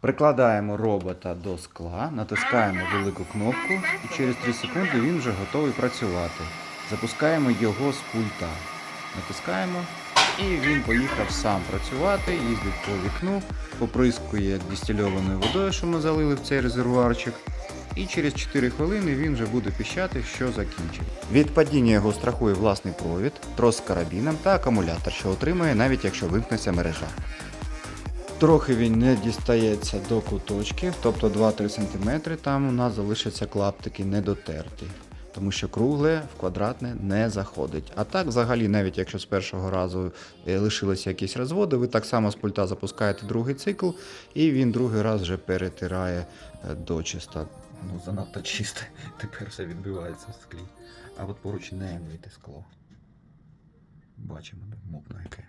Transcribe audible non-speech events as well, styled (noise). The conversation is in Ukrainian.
Прикладаємо робота до скла, натискаємо велику кнопку і через 3 секунди він вже готовий працювати. Запускаємо його з пульта. Натискаємо і він поїхав сам працювати, їздить по вікну, поприскує дистильованою водою, що ми залили в цей резервуарчик. І через 4 хвилини він вже буде піщати, що закінчив. Від падіння його страхує власний провід, трос з карабіном та акумулятор, що отримує навіть якщо вимкнеться мережа. Трохи він не дістається до куточків, тобто 2-3 см, там у нас залишаться клаптики недотерті. Тому що кругле в квадратне не заходить. А так, взагалі, навіть якщо з першого разу е, лишилися якісь розводи, ви так само з пульта запускаєте другий цикл, і він другий раз вже перетирає е, дочиста. Ну, занадто чисте. (laughs) Тепер все відбивається в склі. А от поруч не мийте скло. Бачимо, мутно яке.